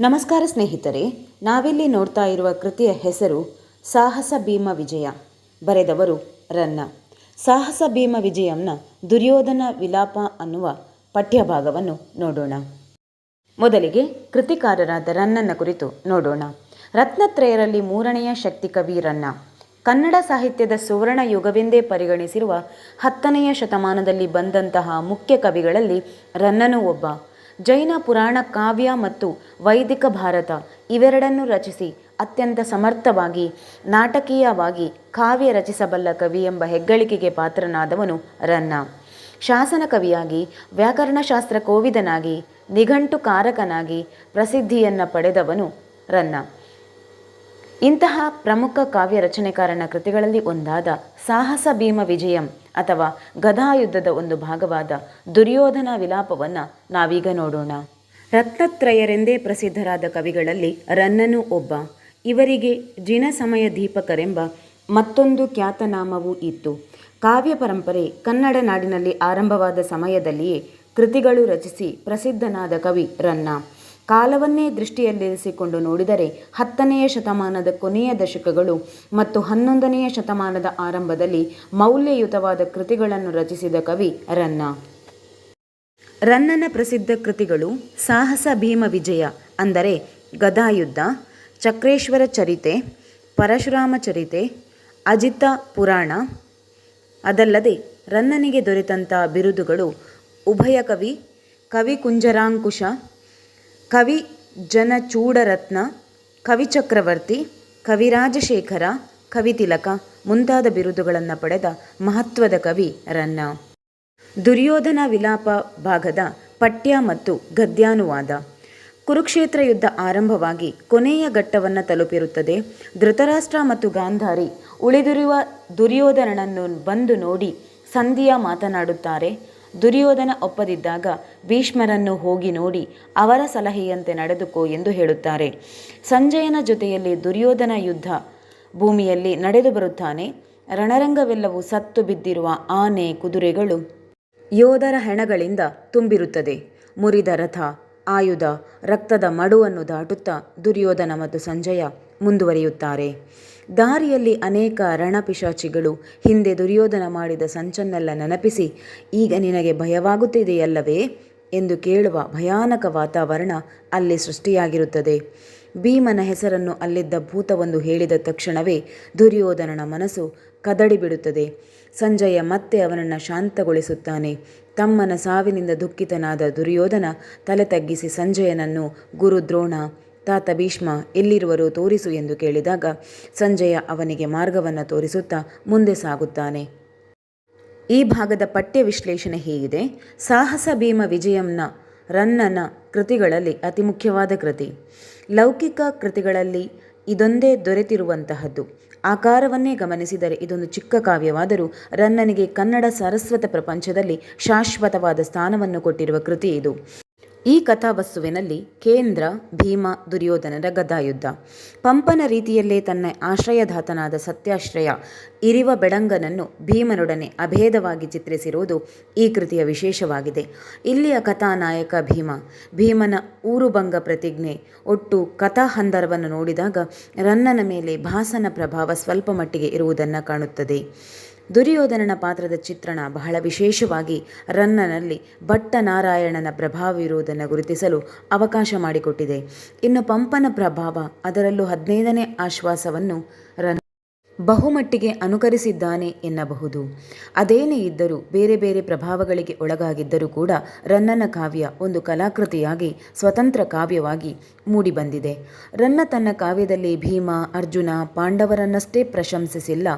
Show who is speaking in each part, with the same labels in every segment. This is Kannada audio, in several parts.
Speaker 1: ನಮಸ್ಕಾರ ಸ್ನೇಹಿತರೆ, ನಾವಿಲ್ಲಿ ನೋಡ್ತಾ ಇರುವ ಕೃತಿಯ ಹೆಸರು ಸಾಹಸ ಭೀಮ ವಿಜಯ. ಬರೆದವರು ರನ್ನ. ಸಾಹಸ ಭೀಮ ವಿಜಯಂನ ದುರ್ಯೋಧನ ವಿಲಾಪ ಅನ್ನುವ ಪಠ್ಯಭಾಗವನ್ನು ನೋಡೋಣ. ಮೊದಲಿಗೆ ಕೃತಿಕಾರರಾದ ರನ್ನನ ಕುರಿತು ನೋಡೋಣ. ರತ್ನತ್ರಯರಲ್ಲಿ ಮೂರನೆಯ ಶಕ್ತಿ ಕವಿ ರನ್ನ. ಕನ್ನಡ ಸಾಹಿತ್ಯದ ಸುವರ್ಣ ಯುಗವೆಂದೇ ಪರಿಗಣಿಸಿರುವ ಹತ್ತನೆಯ ಶತಮಾನದಲ್ಲಿ ಬಂದಂತಹ ಮುಖ್ಯ ಕವಿಗಳಲ್ಲಿ ರನ್ನನೂ ಒಬ್ಬ. ಜೈನ ಪುರಾಣ, ಕಾವ್ಯ ಮತ್ತು ವೈದಿಕ ಭಾರತ ಇವೆರಡನ್ನು ರಚಿಸಿ ಅತ್ಯಂತ ಸಮರ್ಥವಾಗಿ, ನಾಟಕೀಯವಾಗಿ ಕಾವ್ಯ ರಚಿಸಬಲ್ಲ ಕವಿ ಎಂಬ ಹೆಗ್ಗಳಿಕೆಗೆ ಪಾತ್ರನಾದವನು ರನ್ನ. ಶಾಸನ ಕವಿಯಾಗಿ, ವ್ಯಾಕರಣಶಾಸ್ತ್ರ ಕೋವಿದನಾಗಿ, ನಿಘಂಟುಕಾರಕನಾಗಿ ಪ್ರಸಿದ್ಧಿಯನ್ನು ಪಡೆದವನು ರನ್ನ. ಇಂತಹ ಪ್ರಮುಖ ಕಾವ್ಯ ರಚನೆಕಾರನ ಕೃತಿಗಳಲ್ಲಿ ಒಂದಾದ ಸಾಹಸ ಭೀಮ ವಿಜಯಂ ಅಥವಾ ಗದಾಯುದ್ಧದ ಒಂದು ಭಾಗವಾದ ದುರ್ಯೋಧನ ವಿಲಾಪವನ್ನು ನಾವೀಗ ನೋಡೋಣ. ರತ್ನತ್ರಯರೆಂದೇ ಪ್ರಸಿದ್ಧರಾದ ಕವಿಗಳಲ್ಲಿ ರನ್ನನು ಒಬ್ಬ. ಇವರಿಗೆ ಜಿನಸಮಯ ದೀಪಕರೆಂಬ ಮತ್ತೊಂದು ಖ್ಯಾತನಾಮವೂ ಇತ್ತು. ಕಾವ್ಯ ಪರಂಪರೆ ಕನ್ನಡ ನಾಡಿನಲ್ಲಿ ಆರಂಭವಾದ ಸಮಯದಲ್ಲಿಯೇ ಕೃತಿಗಳು ರಚಿಸಿ ಪ್ರಸಿದ್ಧನಾದ ಕವಿ ರನ್ನ. ಕಾಲವನ್ನೇ ದೃಷ್ಟಿಯಲ್ಲಿರಿಸಿಕೊಂಡು ನೋಡಿದರೆ ಹತ್ತನೆಯ ಶತಮಾನದ ಕೊನೆಯ ದಶಕಗಳು ಮತ್ತು ಹನ್ನೊಂದನೆಯ ಶತಮಾನದ ಆರಂಭದಲ್ಲಿ ಮೌಲ್ಯಯುತವಾದ ಕೃತಿಗಳನ್ನು ರಚಿಸಿದ ಕವಿ ರನ್ನ. ರನ್ನನ ಪ್ರಸಿದ್ಧ ಕೃತಿಗಳು ಸಾಹಸ ಭೀಮ ವಿಜಯ ಅಂದರೆ ಗದಾಯುದ್ಧ, ಚಕ್ರೇಶ್ವರ ಚರಿತೆ, ಪರಶುರಾಮ ಚರಿತೆ, ಅಜಿತ ಪುರಾಣ. ಅದಲ್ಲದೆ ರನ್ನನಿಗೆ ದೊರೆತಂಥ ಬಿರುದುಗಳು ಉಭಯ ಕವಿ ಕವಿ ಕುಂಜರಾಂಕುಶ ಕವಿ ಜನಚೂಡರತ್ನ ಕವಿಚಕ್ರವರ್ತಿ ಕವಿರಾಜಶೇಖರ ಕವಿತಿಲಕ ಮುಂತಾದ ಬಿರುದುಗಳನ್ನು ಪಡೆದ ಮಹತ್ವದ ಕವಿ ರನ್ನ. ದುರ್ಯೋಧನ ವಿಲಾಪ ಭಾಗದ ಪಠ್ಯ ಮತ್ತು ಗದ್ಯಾನುವಾದ. ಕುರುಕ್ಷೇತ್ರ ಯುದ್ಧ ಆರಂಭವಾಗಿ ಕೊನೆಯ ಘಟ್ಟವನ್ನು ತಲುಪಿರುತ್ತದೆ. ಧೃತರಾಷ್ಟ್ರ ಮತ್ತು ಗಾಂಧಾರಿ ಉಳಿದಿರುವ ದುರ್ಯೋಧನನನ್ನು ಬಂದು ನೋಡಿ ಸಂಧಿಯ ಮಾತನಾಡುತ್ತಾರೆ. ದುರ್ಯೋಧನ ಒಪ್ಪದಿದ್ದಾಗ ಭೀಷ್ಮರನ್ನು ಹೋಗಿ ನೋಡಿ ಅವರ ಸಲಹೆಯಂತೆ ನಡೆದುಕೋ ಎಂದು ಹೇಳುತ್ತಾರೆ. ಸಂಜಯನ ಜೊತೆಯಲ್ಲಿ ದುರ್ಯೋಧನ ಯುದ್ಧ ಭೂಮಿಯಲ್ಲಿ ನಡೆದು ಬರುತ್ತಾನೆ. ರಣರಂಗವೆಲ್ಲವೂ ಸತ್ತು ಬಿದ್ದಿರುವ ಆನೆ ಕುದುರೆಗಳು ಯೋಧರ ಹೆಣಗಳಿಂದ ತುಂಬಿರುತ್ತದೆ. ಮುರಿದ ರಥ, ಆಯುಧ, ರಕ್ತದ ಮಡುವನ್ನು ದಾಟುತ್ತಾ ದುರ್ಯೋಧನ ಮತ್ತು ಸಂಜಯ ಮುಂದುವರಿಯುತ್ತಾರೆ. ದಾರಿಯಲ್ಲಿ ಅನೇಕ ರಣಪಿಶಾಚಿಗಳು ಹಿಂದೆ ದುರ್ಯೋಧನ ಮಾಡಿದ ಸಂಚನ್ನೆಲ್ಲ ನೆನಪಿಸಿ, ಈಗ ನಿನಗೆ ಭಯವಾಗುತ್ತಿದೆಯಲ್ಲವೇ ಎಂದು ಕೇಳುವ ಭಯಾನಕ ವಾತಾವರಣ ಅಲ್ಲಿ ಸೃಷ್ಟಿಯಾಗಿರುತ್ತದೆ. ಭೀಮನ ಹೆಸರನ್ನು ಅಲ್ಲಿದ್ದ ಭೂತವೊಂದು ಹೇಳಿದ ತಕ್ಷಣವೇ ದುರ್ಯೋಧನನ ಮನಸ್ಸು ಕದಡಿಬಿಡುತ್ತದೆ. ಸಂಜಯ ಮತ್ತೆ ಅವನನ್ನು ಶಾಂತಗೊಳಿಸುತ್ತಾನೆ. ತಮ್ಮನ ಸಾವಿನಿಂದ ದುಃಖಿತನಾದ ದುರ್ಯೋಧನ ತಲೆ ತಗ್ಗಿಸಿ ಸಂಜಯನನ್ನು ಗುರು ದ್ರೋಣ ತಾತ ಭೀಷ್ಮ ಎಲ್ಲಿರುವರು ತೋರಿಸು ಎಂದು ಕೇಳಿದಾಗ ಸಂಜಯ ಅವನಿಗೆ ಮಾರ್ಗವನ್ನು ತೋರಿಸುತ್ತಾ ಮುಂದೆ ಸಾಗುತ್ತಾನೆ. ಈ ಭಾಗದ ಪಠ್ಯ ವಿಶ್ಲೇಷಣೆ ಹೀಗಿದೆ. ಸಾಹಸ ಭೀಮ ವಿಜಯಂನ ರನ್ನನ ಕೃತಿಗಳಲ್ಲಿ ಅತಿ ಮುಖ್ಯವಾದ ಕೃತಿ. ಲೌಕಿಕ ಕೃತಿಗಳಲ್ಲಿ ಇದೊಂದೇ ದೊರೆತಿರುವಂತಹದ್ದು. ಆಕಾರವನ್ನೇ ಗಮನಿಸಿದರೆ ಇದೊಂದು ಚಿಕ್ಕ ಕಾವ್ಯವಾದರೂ ರನ್ನನಿಗೆ ಕನ್ನಡ ಸರಸ್ವತ ಪ್ರಪಂಚದಲ್ಲಿ ಶಾಶ್ವತವಾದ ಸ್ಥಾನವನ್ನು ಕೊಟ್ಟಿರುವ ಕೃತಿ ಇದು. ಈ ಕಥಾವಸ್ತುವಿನಲ್ಲಿ ಕೇಂದ್ರ, ಭೀಮ, ದುರ್ಯೋಧನರ ಗದಾಯುದ್ಧ. ಪಂಪನ ರೀತಿಯಲ್ಲೇ ತನ್ನ ಆಶ್ರಯದಾತನಾದ ಸತ್ಯಾಶ್ರಯ ಇರಿವ ಬೆಡಂಗನನ್ನು ಭೀಮನೊಡನೆ ಅಭೇದವಾಗಿ ಚಿತ್ರಿಸಿರುವುದು ಈ ಕೃತಿಯ ವಿಶೇಷವಾಗಿದೆ. ಇಲ್ಲಿಯ ಕಥಾನಾಯಕ ಭೀಮ, ಭೀಮನ ಊರುಭಂಗ ಪ್ರತಿಜ್ಞೆ ಒಟ್ಟು ಕಥಾ ಹಂದರವನ್ನು ನೋಡಿದಾಗ ರನ್ನನ ಮೇಲೆ ಭಾಸನ ಪ್ರಭಾವ ಸ್ವಲ್ಪ ಮಟ್ಟಿಗೆ ಇರುವುದನ್ನು ಕಾಣುತ್ತದೆ. ದುರ್ಯೋಧನನ ಪಾತ್ರದ ಚಿತ್ರಣ ಬಹಳ ವಿಶೇಷವಾಗಿ ರನ್ನನಲ್ಲಿ ಭಟ್ಟನಾರಾಯಣನ ಪ್ರಭಾವವಿರುವುದನ್ನು ಗುರುತಿಸಲು ಅವಕಾಶ ಮಾಡಿಕೊಟ್ಟಿದೆ. ಇನ್ನು ಪಂಪನ ಪ್ರಭಾವ ಅದರಲ್ಲೂ ಹದಿನೈದನೇ ಆಶ್ವಾಸವನ್ನು ರನ್ನ ಬಹುಮಟ್ಟಿಗೆ ಅನುಕರಿಸಿದ್ದಾನೆ ಎನ್ನಬಹುದು. ಅದೇನೇ ಇದ್ದರೂ ಬೇರೆ ಬೇರೆ ಪ್ರಭಾವಗಳಿಗೆ ಒಳಗಾಗಿದ್ದರೂ ಕೂಡ ರನ್ನನ ಕಾವ್ಯ ಒಂದು ಕಲಾಕೃತಿಯಾಗಿ, ಸ್ವತಂತ್ರ ಕಾವ್ಯವಾಗಿ ಮೂಡಿಬಂದಿದೆ. ರನ್ನ ತನ್ನ ಕಾವ್ಯದಲ್ಲಿ ಭೀಮ, ಅರ್ಜುನ, ಪಾಂಡವರನ್ನಷ್ಟೇ ಪ್ರಶಂಸಿಸಿಲ್ಲ.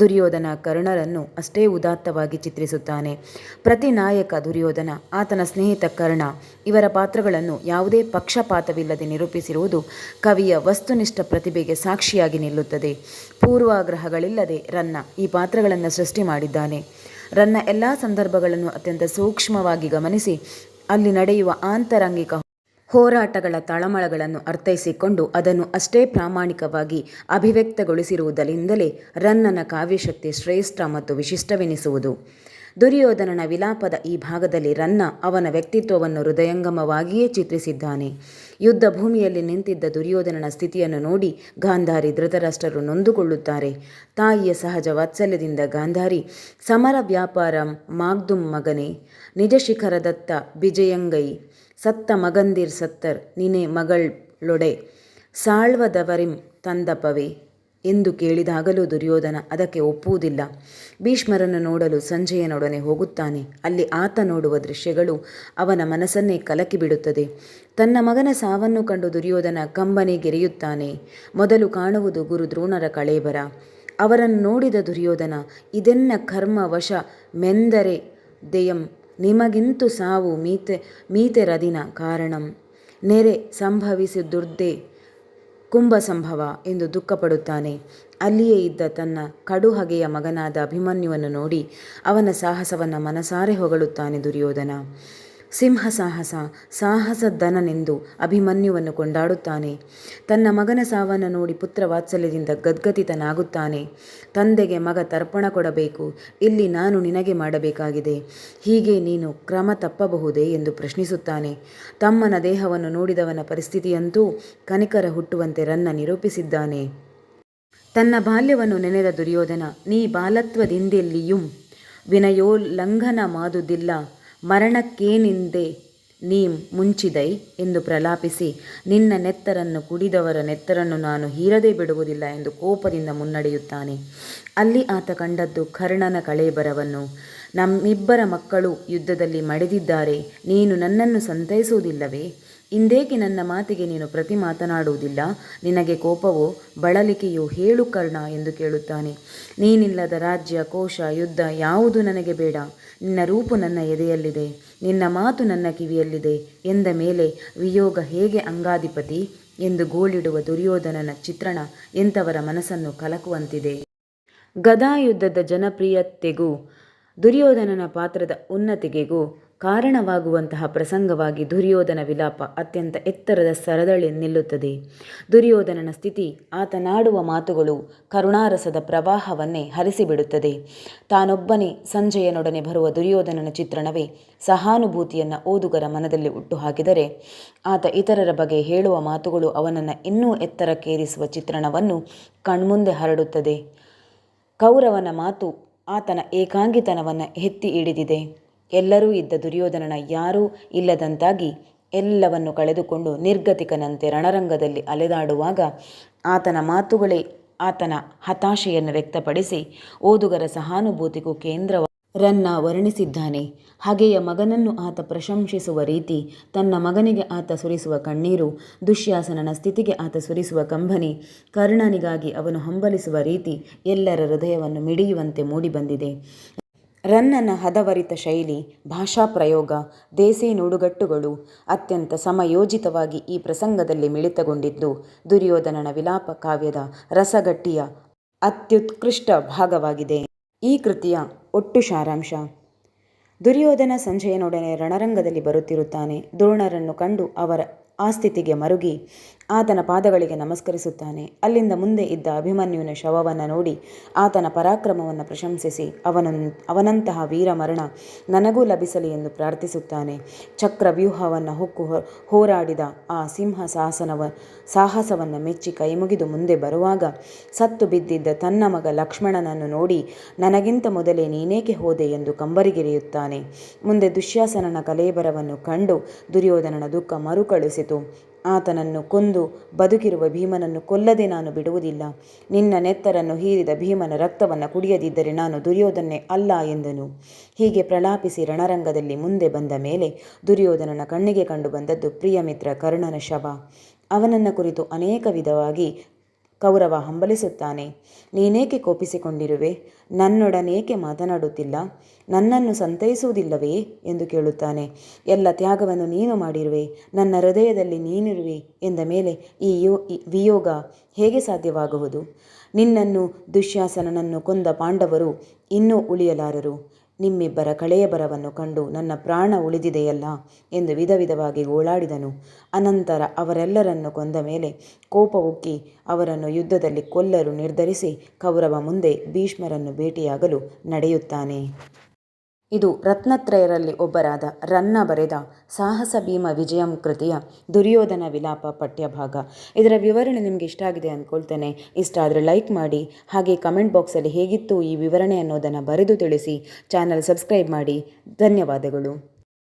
Speaker 1: ದುರ್ಯೋಧನ ಕರ್ಣರನ್ನು ಅಷ್ಟೇ ಉದಾತ್ತವಾಗಿ ಚಿತ್ರಿಸುತ್ತಾನೆ. ಪ್ರತಿ ನಾಯಕ ದುರ್ಯೋಧನ, ಆತನ ಸ್ನೇಹಿತ ಕರ್ಣ, ಇವರ ಪಾತ್ರಗಳನ್ನು ಯಾವುದೇ ಪಕ್ಷಪಾತವಿಲ್ಲದೆ ನಿರೂಪಿಸಿರುವುದು ಕವಿಯ ವಸ್ತುನಿಷ್ಠ ಪ್ರತಿಭೆಗೆ ಸಾಕ್ಷಿಯಾಗಿ ನಿಲ್ಲುತ್ತದೆ. ಪೂರ್ವಾಗ್ರಹಗಳಿಲ್ಲದೆ ರನ್ನ ಈ ಪಾತ್ರಗಳನ್ನು ಸೃಷ್ಟಿ ಮಾಡಿದ್ದಾನೆ. ರನ್ನ ಎಲ್ಲ ಸಂದರ್ಭಗಳನ್ನು ಅತ್ಯಂತ ಸೂಕ್ಷ್ಮವಾಗಿ ಗಮನಿಸಿ, ಅಲ್ಲಿ ನಡೆಯುವ ಆಂತರಂಗಿಕ ಹೋರಾಟಗಳ ತಳಮಳಗಳನ್ನು ಅರ್ಥೈಸಿಕೊಂಡು ಅದನ್ನು ಅಷ್ಟೇ ಪ್ರಾಮಾಣಿಕವಾಗಿ ಅಭಿವ್ಯಕ್ತಗೊಳಿಸಿರುವುದರಿಂದಲೇ ರನ್ನನ ಕಾವ್ಯಶಕ್ತಿ ಶ್ರೇಷ್ಠ ಮತ್ತು ವಿಶಿಷ್ಟವೆನಿಸುವುದು. ದುರ್ಯೋಧನನ ವಿಲಾಪದ ಈ ಭಾಗದಲ್ಲಿ ರನ್ನ ಅವನ ವ್ಯಕ್ತಿತ್ವವನ್ನು ಹೃದಯಂಗಮವಾಗಿಯೇ ಚಿತ್ರಿಸಿದ್ದಾನೆ. ಯುದ್ಧ ಭೂಮಿಯಲ್ಲಿ ನಿಂತಿದ್ದ ದುರ್ಯೋಧನನ ಸ್ಥಿತಿಯನ್ನು ನೋಡಿ ಗಾಂಧಾರಿ ಧೃತರಾಷ್ಟ್ರರು ನೊಂದುಕೊಳ್ಳುತ್ತಾರೆ. ತಾಯಿಯ ಸಹಜ ವಾತ್ಸಲ್ಯದಿಂದ ಗಾಂಧಾರಿ, ಸಮರ ವ್ಯಾಪಾರ ಮಾಗ್ದುಂ ಮಗನೆ, ನಿಜ ಶಿಖರದತ್ತ ಬಿಜಯಂಗೈ, ಸತ್ತ ಮಗಂದಿರ್ ಸತ್ತರ್ ನಿನೆ ಮಗಳೊಡೆ ಸಾಳ್ವದವರಿಂ ತಂದಪವೇ ಎಂದು ಕೇಳಿದಾಗಲೂ ದುರ್ಯೋಧನ ಅದಕ್ಕೆ ಒಪ್ಪುವುದಿಲ್ಲ. ಭೀಷ್ಮರನ್ನು ನೋಡಲು ಸಂಜೆಯನೊಡನೆ ಹೋಗುತ್ತಾನೆ. ಅಲ್ಲಿ ಆತ ನೋಡುವ ದೃಶ್ಯಗಳು ಅವನ ಮನಸ್ಸನ್ನೇ ಕಲಕಿಬಿಡುತ್ತದೆ. ತನ್ನ ಮಗನ ಸಾವನ್ನು ಕಂಡು ದುರ್ಯೋಧನ ಕಂಬನಿಗೆರೆಯುತ್ತಾನೆ ಮೊದಲು ಕಾಣುವುದು ಗುರು ದ್ರೋಣರ ಕಳೇಬರ. ಅವರನ್ನು ನೋಡಿದ ದುರ್ಯೋಧನ, ಇದೆನ್ನ ಕರ್ಮ ವಶ ಮೆಂದರೆ ದೆಯಂ, ನಿಮಗಿಂತು ಸಾವು ಮೀತೆ ಮೀತೆರದಿನ ಕಾರಣಂ. ನೆರೆ ಸಂಭವಿಸಿ ದುರ್ದೆ ಕುಂಭ ಸಂಭವ ಎಂದು ದುಃಖಪಡುತ್ತಾನೆ. ಅಲ್ಲಿಯೇ ಇದ್ದ ತನ್ನ ಕಡುಹಗೆಯ ಮಗನಾದ ಅಭಿಮನ್ಯುವನ್ನು ನೋಡಿ ಅವನ ಸಾಹಸವನ್ನು ಮನಸಾರೆ ಹೊಗಳುತ್ತಾನೆ ದುರ್ಯೋಧನ. ಸಿಂಹ ಸಾಹಸ ಸಾಹಸದನನೆಂದು ಅಭಿಮನ್ಯುವನ್ನು ಕೊಂಡಾಡುತ್ತಾನೆ. ತನ್ನ ಮಗನ ಸಾವನ್ನು ನೋಡಿ ಪುತ್ರ ವಾತ್ಸಲ್ಯದಿಂದ ಗದ್ಗತಿತನಾಗುತ್ತಾನೆ. ತಂದೆಗೆ ಮಗ ತರ್ಪಣ ಕೊಡಬೇಕು, ಇಲ್ಲಿ ನಾನು ನಿನಗೆ ಮಾಡಬೇಕಾಗಿದೆ. ಹೀಗೆ ನೀನು ಕ್ರಮ ತಪ್ಪಬಹುದೇ ಎಂದು ಪ್ರಶ್ನಿಸುತ್ತಾನೆ. ತಮ್ಮನ ದೇಹವನ್ನು ನೋಡಿದವನ ಪರಿಸ್ಥಿತಿಯಂತೂ ಕನಿಕರ ಹುಟ್ಟುವಂತೆ ರನ್ನ ನಿರೂಪಿಸಿದ್ದಾನೆ. ತನ್ನ ಬಾಲ್ಯವನ್ನು ನೆನೆದ ದುರ್ಯೋಧನ, ನೀ ಬಾಲತ್ವದಿಂದೆಲ್ಲಿಯೂ ವಿನಯೋಲ್ಲಂಘನ ಮಾದುದಿಲ್ಲ ಮರಣಕ್ಕೇನಿಂದೆ ನೀ ಮುಂಚಿದೈ ಎಂದು ಪ್ರಲಾಪಿಸಿ, ನಿನ್ನ ನೆತ್ತರನ್ನು ಕುಡಿದವರ ನೆತ್ತರನ್ನು ನಾನು ಹೀರದೆ ಬಿಡುವುದಿಲ್ಲ ಎಂದು ಕೋಪದಿಂದ ಮುನ್ನಡೆಯುತ್ತಾನೆ. ಅಲ್ಲಿ ಆತ ಕಂಡದ್ದು ಕರ್ಣನ ಕಳೇಬರವನ್ನು. ನಮ್ಮಿಬ್ಬರ ಮಕ್ಕಳು ಯುದ್ಧದಲ್ಲಿ ಮಡಿದಿದ್ದಾರೆ, ನೀನು ನನ್ನನ್ನು ಸಂತೈಸುವುದಿಲ್ಲವೇ? ಇಂದೇಕೆ ನನ್ನ ಮಾತಿಗೆ ನೀನು ಪ್ರತಿ ಮಾತನಾಡುವುದಿಲ್ಲ? ನಿನಗೆ ಕೋಪವೋ? ಬಳಲಿಕೆಯೋ? ಹೇಳು ಕರ್ಣ ಎಂದು ಕೇಳುತ್ತಾನೆ. ನೀನಿಲ್ಲದ ರಾಜ್ಯ, ಕೋಶ, ಯುದ್ಧ ಯಾವುದು ನನಗೆ ಬೇಡ. ನಿನ್ನ ರೂಪು ನನ್ನ ಎದೆಯಲ್ಲಿದೆ. ನಿನ್ನ ಮಾತು ನನ್ನ ಕಿವಿಯಲ್ಲಿದೆ. ಎಂದ ಮೇಲೆ, ವಿಯೋಗ ಹೇಗೆ ಅಂಗಾಧಿಪತಿ? ಎಂದು ಗೋಳಿಡುವ ದುರ್ಯೋಧನನ ಚಿತ್ರಣ ಎಂಥವರ ಮನಸ್ಸನ್ನು ಕಲಕುವಂತಿದೆ. ಗದಾಯುದ್ಧದ ಜನಪ್ರಿಯತೆಗೂ, ದುರ್ಯೋಧನನ ಪಾತ್ರದ ಉನ್ನತಿಗೆಗೂ ಕಾರಣವಾಗುವಂತಹ ಪ್ರಸಂಗವಾಗಿ ದುರ್ಯೋಧನ ವಿಲಾಪ ಅತ್ಯಂತ ಎತ್ತರದ ಸರದಳಿ ನಿಲ್ಲುತ್ತದೆ. ದುರ್ಯೋಧನನ ಸ್ಥಿತಿ ಆತನಾಡುವ ಮಾತುಗಳು ಕರುಣಾರಸದ ಪ್ರವಾಹವನ್ನೇ ಹರಿಸಿಬಿಡುತ್ತದೆ. ತಾನೊಬ್ಬನೇ ಸಂಜಯನೊಡನೆ ಬರುವ ದುರ್ಯೋಧನನ ಚಿತ್ರಣವೇ ಸಹಾನುಭೂತಿಯನ್ನು ಓದುಗರ ಮನದಲ್ಲಿ ಹುಟ್ಟುಹಾಕಿದರೆ, ಆತ ಇತರರ ಬಗ್ಗೆ ಹೇಳುವ ಮಾತುಗಳು ಅವನನ್ನು ಇನ್ನೂ ಎತ್ತರಕ್ಕೇರಿಸುವ ಚಿತ್ರಣವನ್ನು ಕಣ್ಮುಂದೆ ಹರಡುತ್ತದೆ. ಕೌರವನ ಮಾತು ಆತನ ಏಕಾಂಗಿತನವನ್ನು ಎತ್ತಿ ಹಿಡಿದಿದೆ. ಎಲ್ಲರೂ ಇದ್ದ ದುರ್ಯೋಧನನ ಯಾರೂ ಇಲ್ಲದಂತಾಗಿ ಎಲ್ಲವನ್ನು ಕಳೆದುಕೊಂಡು ನಿರ್ಗತಿಕನಂತೆ ರಣರಂಗದಲ್ಲಿ ಅಲೆದಾಡುವಾಗ ಆತನ ಮಾತುಗಳೇ ಆತನ ಹತಾಶೆಯನ್ನು ವ್ಯಕ್ತಪಡಿಸಿ ಓದುಗರ ಸಹಾನುಭೂತಿಗೂ ಕೇಂದ್ರ ರನ್ನ ವರ್ಣಿಸಿದ್ದಾನೆ. ಹಾಗೆಯ ಮಗನನ್ನು ಆತ ಪ್ರಶಂಸಿಸುವ ರೀತಿ ತನ್ನ ಮಗನಿಗೆ ಆತ ಸುರಿಸುವ ಕಣ್ಣೀರು, ದುಶ್ಯಾಸನನ ಸ್ಥಿತಿಗೆ ಆತ ಸುರಿಸುವ ಕಂಬನಿ, ಕರ್ಣನಿಗಾಗಿ ಅವನು ಹಂಬಲಿಸುವ ರೀತಿ ಎಲ್ಲರ ಹೃದಯವನ್ನು ಮಿಡಿಯುವಂತೆ ಮೂಡಿಬಂದಿದೆ. ರನ್ನನ ಹದವರಿತ ಶೈಲಿ, ಭಾಷಾ ಪ್ರಯೋಗ, ದೇಸಿ ನುಡುಗಟ್ಟುಗಳು ಅತ್ಯಂತ ಸಮಯೋಜಿತವಾಗಿ ಈ ಪ್ರಸಂಗದಲ್ಲಿ ಮಿಳಿತಗೊಂಡಿದ್ದು ದುರ್ಯೋಧನನ ವಿಲಾಪ ಕಾವ್ಯದ ರಸಗಟ್ಟಿಯ ಅತ್ಯುತ್ಕೃಷ್ಟ ಭಾಗವಾಗಿದೆ. ಈ ಕೃತಿಯ ಒಟ್ಟು ಸಾರಾಂಶ, ದುರ್ಯೋಧನ ಸಂಜಯನೊಡನೆ ರಣರಂಗದಲ್ಲಿ ಬರುತ್ತಿರುತ್ತಾನೆ. ದ್ರೋಣರನ್ನು ಕಂಡು ಅವರ ಆಸ್ಥಿತಿಗೆ ಮರುಗಿ ಆತನ ಪಾದಗಳಿಗೆ ನಮಸ್ಕರಿಸುತ್ತಾನೆ. ಅಲ್ಲಿಂದ ಮುಂದೆ ಇದ್ದ ಅಭಿಮನ್ಯುವಿನ ಶವವನ್ನು ನೋಡಿ ಆತನ ಪರಾಕ್ರಮವನ್ನು ಪ್ರಶಂಸಿಸಿ ಅವನ ಅವನಂತಹ ವೀರ ಮರಣ ನನಗೂ ಲಭಿಸಲಿ ಎಂದು ಪ್ರಾರ್ಥಿಸುತ್ತಾನೆ. ಚಕ್ರವ್ಯೂಹವನ್ನು ಹೊಕ್ಕು ಹೋರಾಡಿದ ಆ ಸಿಂಹ ಸಾಹಸನವ ಸಾಹಸವನ್ನು ಮೆಚ್ಚಿ ಕೈಮುಗಿದು ಮುಂದೆ ಬರುವಾಗ ಸತ್ತು ಬಿದ್ದಿದ್ದ ತನ್ನ ಮಗ ಲಕ್ಷ್ಮಣನನ್ನು ನೋಡಿ ನನಗಿಂತ ಮೊದಲೇ ನೀನೇಕೆ ಹೋದೆ ಎಂದು ಕಂಬರಿಗಿರಿಯುತ್ತಾನೆ. ಮುಂದೆ ದುಶ್ಯಾಸನನ ಕಲೇಬರವನ್ನು ಕಂಡು ದುರ್ಯೋಧನನ ದುಃಖ ಮರುಕಳಿಸಿತು. ಆತನನ್ನು ಕೊಂದು ಬದುಕಿರುವ ಭೀಮನನ್ನು ಕೊಲ್ಲದೆ ನಾನು ಬಿಡುವುದಿಲ್ಲ. ನಿನ್ನ ನೆತ್ತರನ್ನು ಹೀರಿದ ಭೀಮನ ರಕ್ತವನ್ನು ಕುಡಿಯದಿದ್ದರೆ ನಾನು ದುರ್ಯೋಧನೇ ಅಲ್ಲ ಎಂದನು. ಹೀಗೆ ಪ್ರಲಾಪಿಸಿ ರಣರಂಗದಲ್ಲಿ ಮುಂದೆ ಬಂದ ಮೇಲೆ ದುರ್ಯೋಧನನ ಕಣ್ಣಿಗೆ ಕಂಡು ಬಂದದ್ದು ಪ್ರಿಯಮಿತ್ರ ಕರ್ಣನ ಶವ. ಅವನನ್ನ ಕುರಿತು ಅನೇಕ ವಿಧವಾಗಿ ಕೌರವ ಹಂಬಲಿಸುತ್ತಾನೆ. ನೀನೇಕೆ ಕೋಪಿಸಿಕೊಂಡಿರುವೆ? ನನ್ನೊಡನೇಕೆ ಮಾತನಾಡುತ್ತಿಲ್ಲ? ನನ್ನನ್ನು ಸಂತೈಸುವುದಿಲ್ಲವೇ? ಎಂದು ಕೇಳುತ್ತಾನೆ. ಎಲ್ಲ ತ್ಯಾಗವನ್ನು ನೀನು ಮಾಡಿರುವೆ. ನನ್ನ ಹೃದಯದಲ್ಲಿ ನೀನಿರುವೆ ಎಂದ ಮೇಲೆ ಈ ಯೋ ವಿಯೋಗ ಹೇಗೆ ಸಾಧ್ಯವಾಗುವುದು? ನಿನ್ನನ್ನು ದುಶ್ಯಾಸನನನ್ನು ಕೊಂದ ಪಾಂಡವರು ಇನ್ನೂ ಉಳಿಯಲಾರರು. ನಿಮ್ಮಿಬ್ಬರ ಕಳೆಯ ಬರವನ್ನು ಕಂಡು ನನ್ನ ಪ್ರಾಣ ಉಳಿದಿದೆಯಲ್ಲ ಎಂದು ವಿಧ ವಿಧವಾಗಿ ಗೋಳಾಡಿದನು. ಅನಂತರ ಅವರೆಲ್ಲರನ್ನು ಕೊಂದ ಮೇಲೆ ಕೋಪ ಉಕ್ಕಿ ಅವರನ್ನು ಯುದ್ಧದಲ್ಲಿ ಕೊಲ್ಲಲು ನಿರ್ಧರಿಸಿ ಕೌರವ ಮುಂದೆ ಭೀಷ್ಮರನ್ನು ಭೇಟಿಯಾಗಲು ನಡೆಯುತ್ತಾನೆ. ಇದು ರತ್ನತ್ರಯರಲ್ಲಿ ಒಬ್ಬರಾದ ರನ್ನ ಬರೆದ ಸಾಹಸ ಭೀಮ ವಿಜಯಂ ಕೃತಿಯ ದುರ್ಯೋಧನ ವಿಲಾಪ ಪಠ್ಯಭಾಗ. ಇದರ ವಿವರಣೆ ನಿಮಗೆ ಇಷ್ಟ ಆಗಿದೆ ಅಂದ್ಕೊಳ್ತೇನೆ. ಇಷ್ಟ ಆದರೆ ಲೈಕ್ ಮಾಡಿ, ಹಾಗೆ ಕಮೆಂಟ್ ಬಾಕ್ಸಲ್ಲಿ ಹೇಗಿತ್ತು ಈ ವಿವರಣೆ ಅನ್ನೋದನ್ನು ಬರೆದು ತಿಳಿಸಿ. ಚಾನಲ್ ಸಬ್ಸ್ಕ್ರೈಬ್ ಮಾಡಿ. ಧನ್ಯವಾದಗಳು.